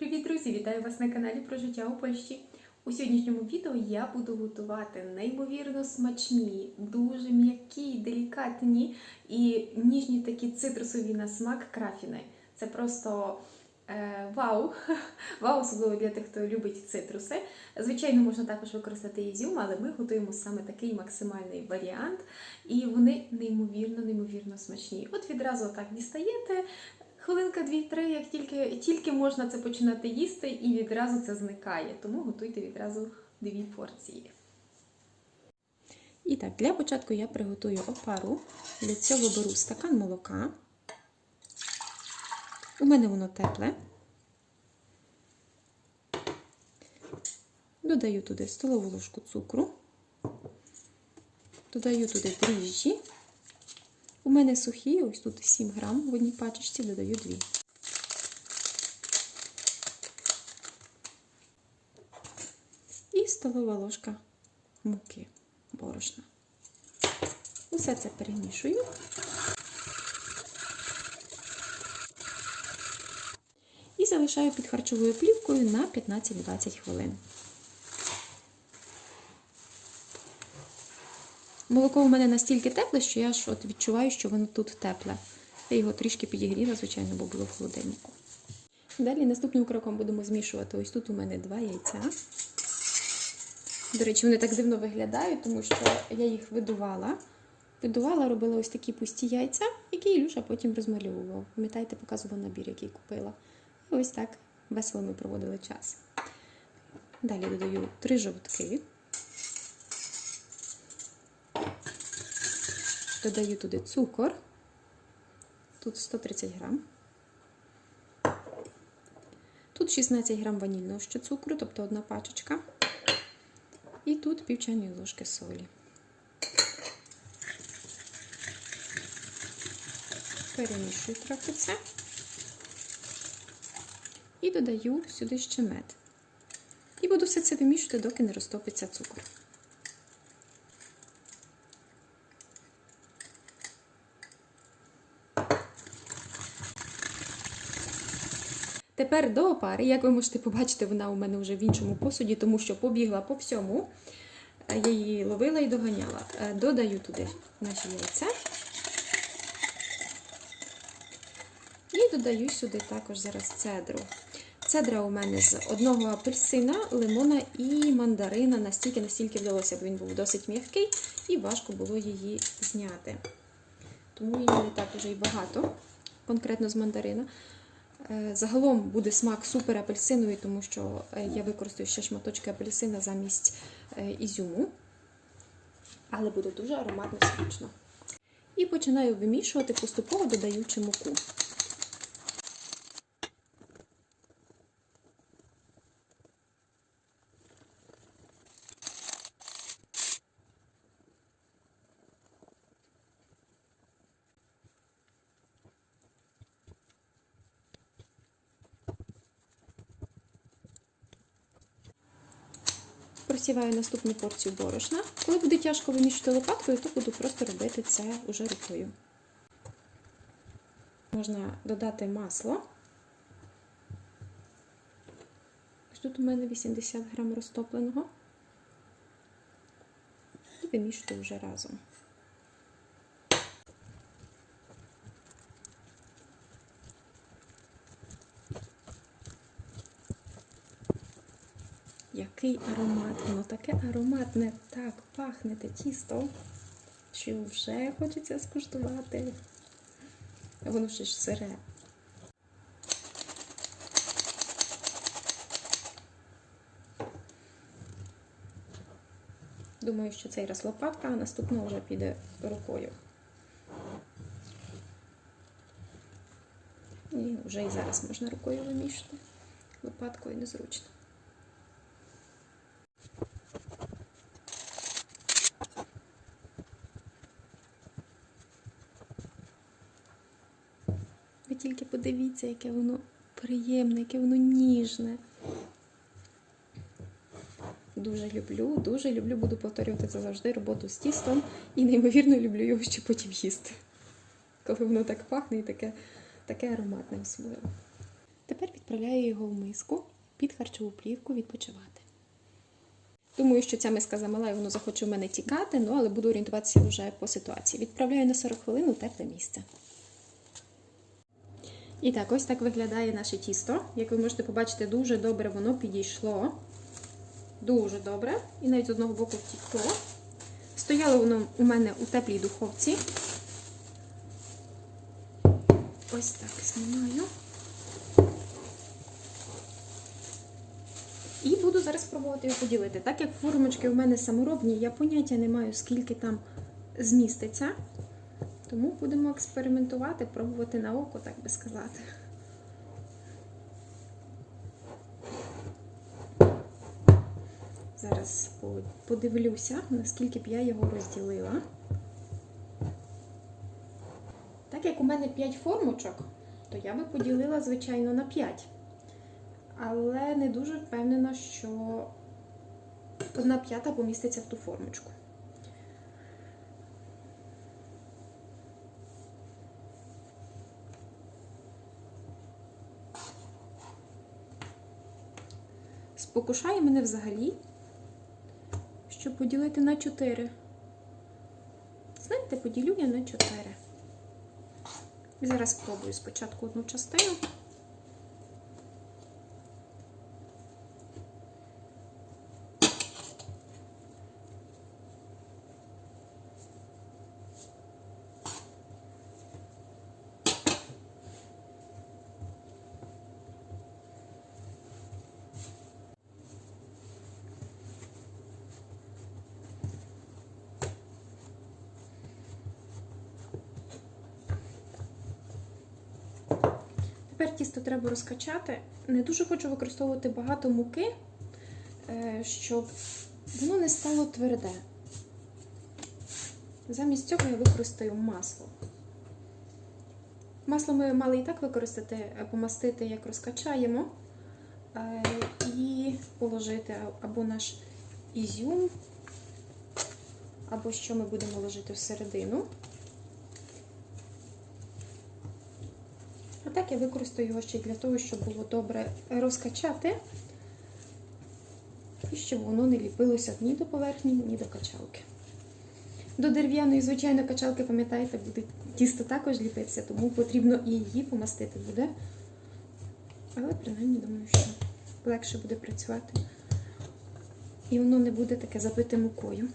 Привіт, друзі! Вітаю вас на каналі про життя у Польщі. У сьогоднішньому відео я буду готувати неймовірно смачні, дуже м'які, делікатні і ніжні такі цитрусові на смак крафіни. Це просто е, вау! Вау, особливо для тих, хто любить цитруси. Звичайно, можна також використати ізюм, але ми готуємо саме такий максимальний варіант, і вони неймовірно, неймовірно смачні. От відразу так дістаєте. Хвилинка, дві-три, як тільки, тільки можна це починати їсти, і відразу це зникає. Тому готуйте відразу дві порції. І так, для початку я приготую опару. Для цього беру стакан молока. У мене воно тепле. Додаю туди столову ложку цукру, додаю туди дріжджі. У мене сухі, ось тут 7 грам в одній пачечці, додаю 2. І столова ложка муки борошна. Усе це перемішую. І залишаю під харчовою плівкою на 15-20 хвилин. Молоко у мене настільки тепле, що я ж от відчуваю, що воно тут тепле. Я його трішки підігріла, звичайно, бо було в холодильнику. Далі наступним кроком будемо змішувати. Ось тут у мене два яйця. До речі, вони так дивно виглядають, тому що я їх видувала. Видувала, робила ось такі пусті яйця, які Ілюша потім розмальовував. Пам'ятаєте, показував набір, який купила. І ось так весело ми проводили час. Далі додаю три жовтки. Додаю туди цукор, тут 130 грам. Тут 16 грам ванільного ще цукру, тобто одна пачечка. І тут пів чайної ложки солі. Перемішую трохи це. І додаю сюди ще мед. І буду все це вимішувати, доки не розтопиться цукор. Тепер до опари, як ви можете побачити, вона у мене вже в іншому посуді, тому що побігла по всьому. Я її ловила і доганяла. Додаю туди наші яйця. І додаю сюди також зараз цедру. Цедра у мене з одного апельсина, лимона і мандарина. Настільки, настільки вдалося, бо він був досить м'який і важко було її зняти. Тому її не так уже і багато, конкретно з мандарина. Загалом буде смак супер апельсиновий, тому що я використаю ще шматочки апельсина замість ізюму. Але буде дуже ароматно смачно. І починаю вимішувати, поступово додаючи муку. Просіваю наступну порцію борошна. Коли буде тяжко вимішувати лопаткою, то буду просто робити це уже рукою. Можна додати масло. Ось тут у мене 80 грам розтопленого. І вимішувати вже разом. Який аромат, воно таке ароматне, так пахне те тісто, що вже хочеться скуштувати. Воно ще ж сире. Думаю, що цей раз лопатка, а наступна вже піде рукою. І вже і зараз можна рукою вимішати. Лопаткою незручно. Ви тільки подивіться, яке воно приємне, яке воно ніжне. Дуже люблю, дуже люблю, буду повторювати це завжди роботу з тістом і неймовірно люблю його ще потім їсти. Коли воно так пахне і таке, таке ароматне особливо. Тепер відправляю його в миску під харчову плівку відпочивати. Думаю, що ця миска замала і воно захоче в мене тікати, ну але буду орієнтуватися вже по ситуації. Відправляю на 40 хвилин у тепле місце. І так, ось так виглядає наше тісто. Як ви можете побачити, дуже добре воно підійшло. Дуже добре. І навіть з одного боку втікло. Стояло воно у мене у теплій духовці. Ось так знімаю. І буду зараз пробувати його поділити. Так як формочки у мене саморобні, я поняття не маю, скільки там зміститься. Тому будемо експериментувати, пробувати на око, так би сказати. Зараз подивлюся, наскільки б я його розділила. Так як у мене 5 формочок, то я би поділила, звичайно, на 5. Але не дуже впевнена, що одна п'ята поміститься в ту формочку. Спокушає мене взагалі, щоб поділити на 4. Знаєте, поділю я на 4. І зараз спробую спочатку одну частину. Тепер тісто треба розкачати. Не дуже хочу використовувати багато муки, е, щоб воно не стало тверде. Замість цього я використаю масло. Масло ми мали і так використати, е, помастити, як розкачаємо, е, і положити або наш ізюм, або що ми будемо ложити всередину. А так я використаю його ще для того, щоб було добре розкачати, і щоб воно не ліпилося ні до поверхні, ні до качалки. До дерев'яної, звичайно, качалки, пам'ятаєте, буде тісто також ліпитися, тому потрібно і її помастити буде. Але принаймні думаю, що легше буде працювати. І воно не буде таке забите мукою.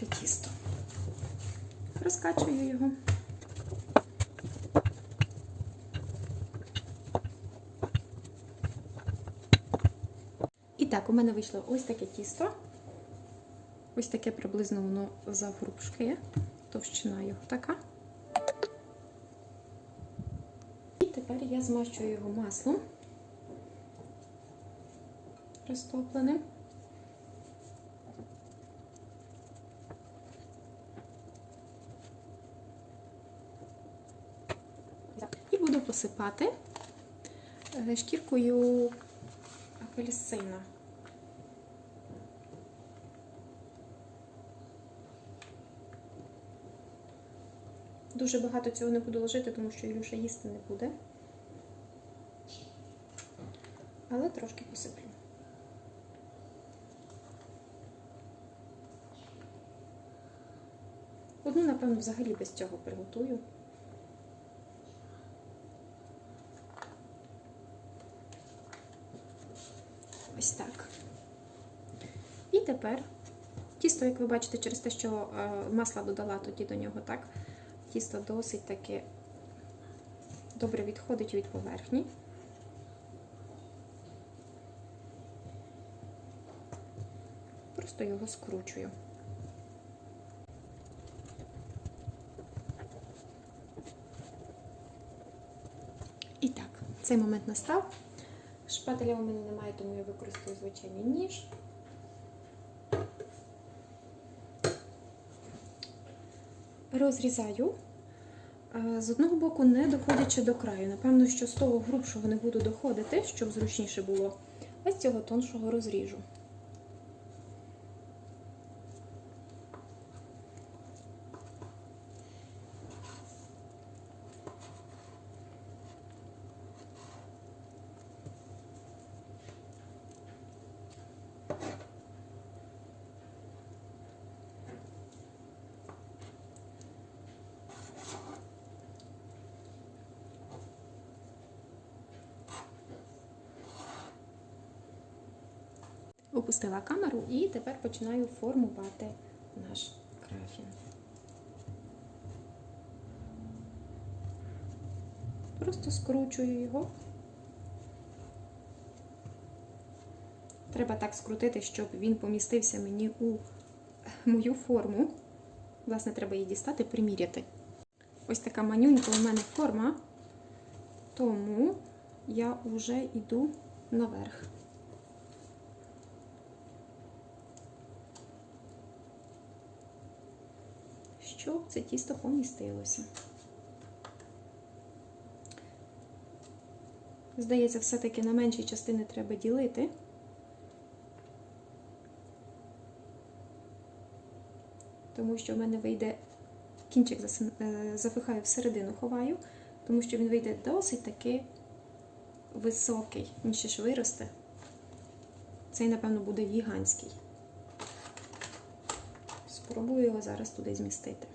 Те тісто. Розкачую його. Так, у мене вийшло ось таке тісто. Ось таке приблизно воно заврубшки, товщина його така. І тепер я змащую його маслом розтопленим. І буду посипати е, шкіркою апельсина. Дуже багато цього не буду ложити, тому що Ілюша їсти не буде. Але трошки посиплю. Одну, напевно, взагалі без цього приготую. Ось так. І тепер тісто, як ви бачите, через те, що масла додала тоді до нього, так, тісто досить таки добре відходить від поверхні. Просто його скручую. І так, цей момент настав. Шпателя у мене немає, тому я використаю звичайний ніж. розрізаю, з одного боку, не доходячи до краю. Напевно, що з того грубшого не буду доходити, щоб зручніше було, а з цього тоншого розріжу. Опустила камеру і тепер починаю формувати наш крафін. Просто скручую його. Треба так скрутити, щоб він помістився мені у мою форму. Власне, треба її дістати, приміряти. Ось така манюнька у мене форма, тому я вже йду наверх. Щоб це тісто помістилося. Здається, все-таки на менші частини треба ділити. Тому що в мене вийде кінчик е, запихаю всередину, ховаю, тому що він вийде досить таки високий. Він ще ж виросте. Цей, напевно, буде гігантський. Спробую його зараз туди змістити.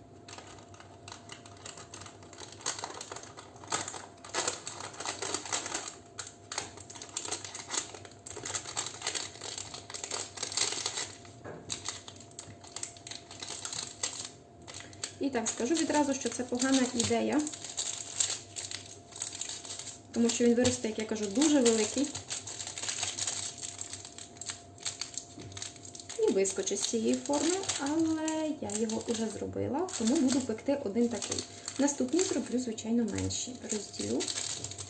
І так, скажу відразу, що це погана ідея, тому що він виросте, як я кажу, дуже великий. Вискочить з цієї форми, але я його вже зробила, тому буду пекти один такий. Наступний зроблю, звичайно, менші. Розділю,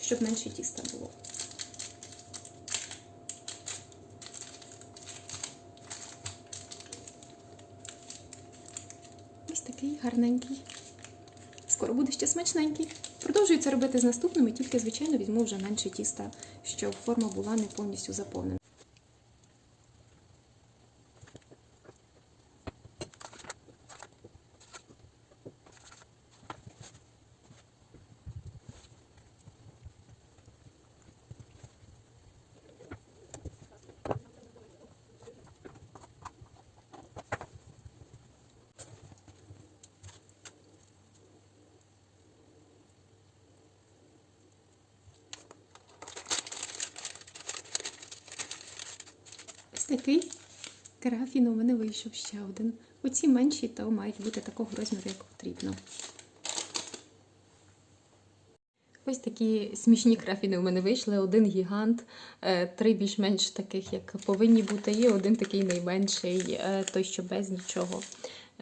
щоб менше тіста було. Ось такий гарненький. Скоро буде ще смачненький. Продовжую це робити з наступними, тільки, звичайно, візьму вже менше тіста, щоб форма була не повністю заповнена. Ось такий крафін у мене вийшов ще один. Оці менші, то мають бути такого розміру, як потрібно. Ось такі смішні крафіни у мене вийшли. Один гігант, е, три більш-менш таких, як повинні бути, і один такий найменший, е, той, що без нічого,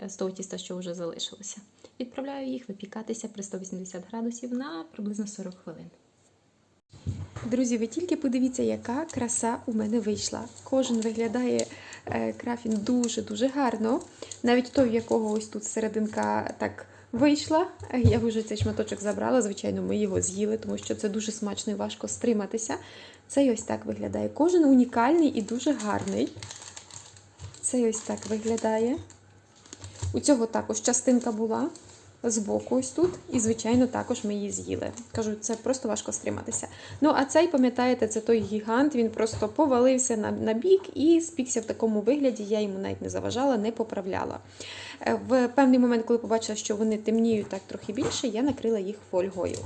е, з того тіста, що вже залишилося. Відправляю їх випікатися при 180 градусів на приблизно 40 хвилин. Друзі, ви тільки подивіться, яка краса у мене вийшла. Кожен виглядає е, крафін дуже-дуже гарно. Навіть той, в якого ось тут серединка так вийшла. Я вже цей шматочок забрала. Звичайно, ми його з'їли, тому що це дуже смачно і важко стриматися. Цей ось так виглядає. Кожен унікальний і дуже гарний. Цей ось так виглядає. У цього також частинка була збоку ось тут. І, звичайно, також ми її з'їли. Кажу, це просто важко стриматися. Ну, а цей, пам'ятаєте, це той гігант, він просто повалився на, на бік і спікся в такому вигляді. Я йому навіть не заважала, не поправляла. Е, В певний момент, коли побачила, що вони темніють так трохи більше, я накрила їх фольгою.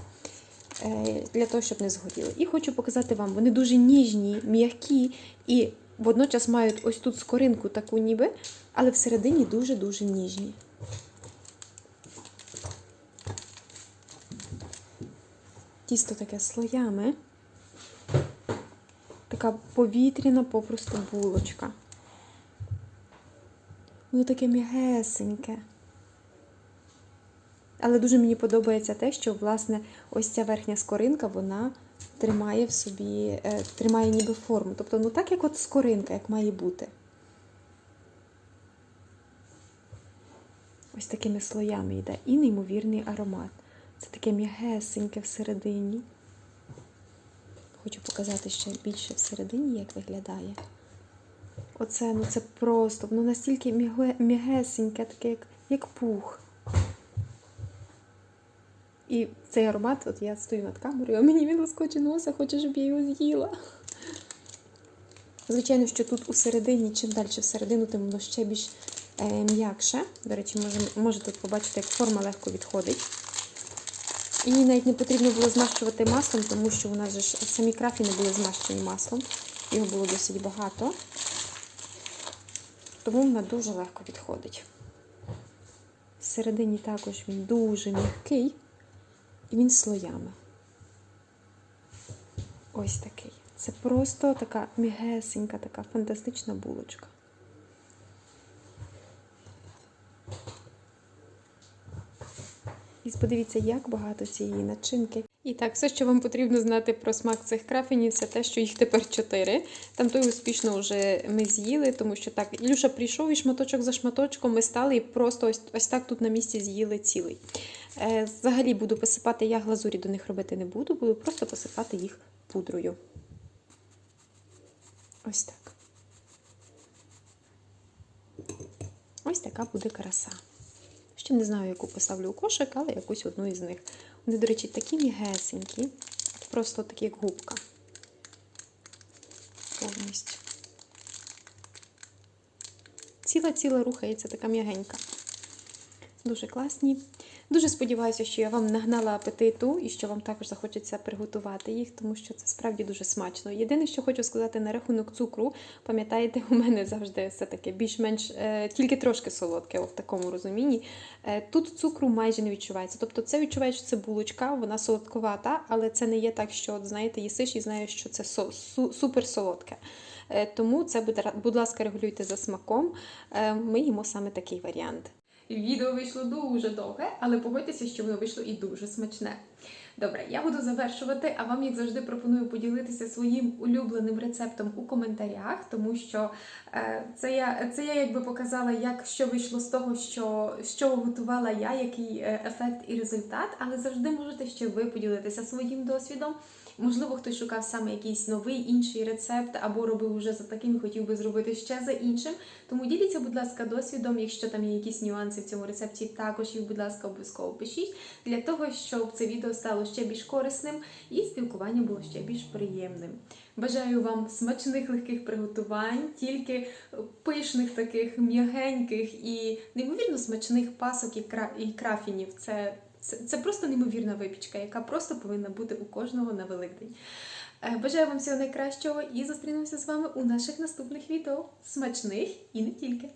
е, Для того, щоб не згоріли. І хочу показати вам, вони дуже ніжні, м'які і водночас мають ось тут скоринку таку ніби, але всередині дуже-дуже ніжні. Тісто таке слоями. Така повітряна попросту булочка. Воно таке м'ягесеньке. Але дуже мені подобається те, що, власне, ось ця верхня скоринка, вона тримає в собі, е, тримає ніби форму. Тобто, ну так, як от скоринка, як має бути. Ось такими слоями йде. І неймовірний аромат. Це таке м'ягесеньке всередині. Хочу показати ще більше всередині, як виглядає. Оце, ну це просто, воно настільки м'ягесеньке, таке, як, як пух. І цей аромат, от я стою над камерою, а мені він лоскоче носа, хоче, щоб я його з'їла. Звичайно, що тут у середині, чим далі всередину, тим воно ще більш е, м'якше. До речі, може, можете тут побачити, як форма легко відходить. І навіть не потрібно було змащувати маслом, тому що же ж самі крафіни були змащені маслом. Його було досить багато. Тому вона дуже легко відходить. Всередині також він дуже м'який і він слоями. Ось такий. Це просто така м'ягесенька, така фантастична булочка. І подивіться, як багато цієї начинки. І так, все, що вам потрібно знати про смак цих крафінів, це те, що їх тепер чотири. Там той успішно вже ми з'їли, тому що так, Ілюша прийшов і шматочок за шматочком ми стали і просто ось, ось так тут на місці з'їли цілий. Е, взагалі буду посипати, я глазурі до них робити не буду, буду просто посипати їх пудрою. Ось так. Ось така буде краса. Ще не знаю, яку поставлю у кошик, але якусь одну із них. Вони, до речі, такі м'ягесенькі, просто такі, як губка. Повністю. Ціла-ціла рухається, така м'ягенька. Дуже класні. Дуже сподіваюся, що я вам нагнала апетиту і що вам також захочеться приготувати їх, тому що це справді дуже смачно. Єдине, що хочу сказати на рахунок цукру, пам'ятаєте, у мене завжди все таке більш-менш е, тільки трошки солодке, в такому розумінні. Е, тут цукру майже не відчувається. Тобто це відчуває, що це булочка, вона солодковата, але це не є так, що, от, знаєте, їсиш і знаєш, що це со, су, супер. Е, тому це, буде, будь ласка, регулюйте за смаком. Е, ми їмо саме такий варіант. Відео вийшло дуже довге, але погодьтеся, що воно вийшло і дуже смачне. Добре, я буду завершувати, а вам, як завжди, пропоную поділитися своїм улюбленим рецептом у коментарях, тому що е, це я це я якби показала, як що вийшло з того, що, що готувала я, який е, ефект і результат, але завжди можете ще ви поділитися своїм досвідом. Можливо, хтось шукав саме якийсь новий інший рецепт або робив уже за таким хотів би зробити ще за іншим. Тому діліться, будь ласка, досвідом. Якщо там є якісь нюанси в цьому рецепті, також їх, будь ласка, обов'язково пишіть для того, щоб це відео стало ще більш корисним і спілкування було ще більш приємним. Бажаю вам смачних легких приготувань, тільки пишних, таких м'ягеньких і неймовірно смачних пасок і, кра... і крафінів. Це це, це просто неймовірна випічка, яка просто повинна бути у кожного на Великдень. Е, Бажаю вам всього найкращого і зустрінемося з вами у наших наступних відео. Смачних і не тільки!